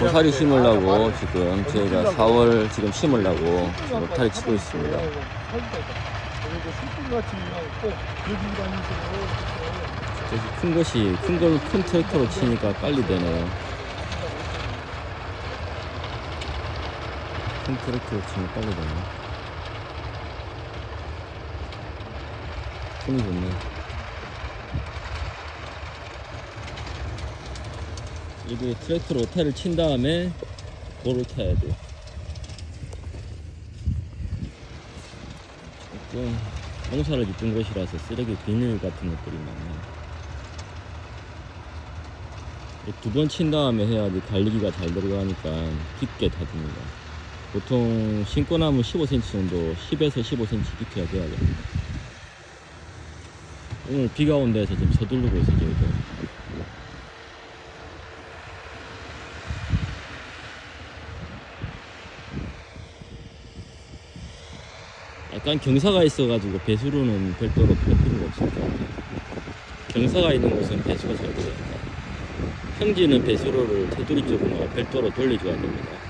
고사리 심으려고 지금 저희가 4월 지금 심으려고 지금 로타리 치고 있습니다. 큰 것이 큰 걸 큰 트랙터로 치니까 빨리 되네요. 큰 트랙터로 치면 빨리 되네. 힘이 좋네. 이게 트랙터 로 타를 친 다음에 볼을 타야 돼. 조금 농사를 짓는 곳이라서 쓰레기 비닐 같은 것들이 많아요. 두 번 친 다음에 해야지 달리기가 잘 들어가니까 깊게 다집니다. 보통 신고 나면 15cm 정도, 10에서 15cm 깊이가 돼야 됩니다. 오늘 비가 온 데서 좀 서두르고 있어요, 저희도. 약간 경사가 있어가지고 배수로는 별도로 필 필요가 없을 것 같아요. 경사가 있는 곳은 배수가 잘 돼요. 평지는 배수로를 테두리 쪽으로 별도로 돌려줘야 됩니다.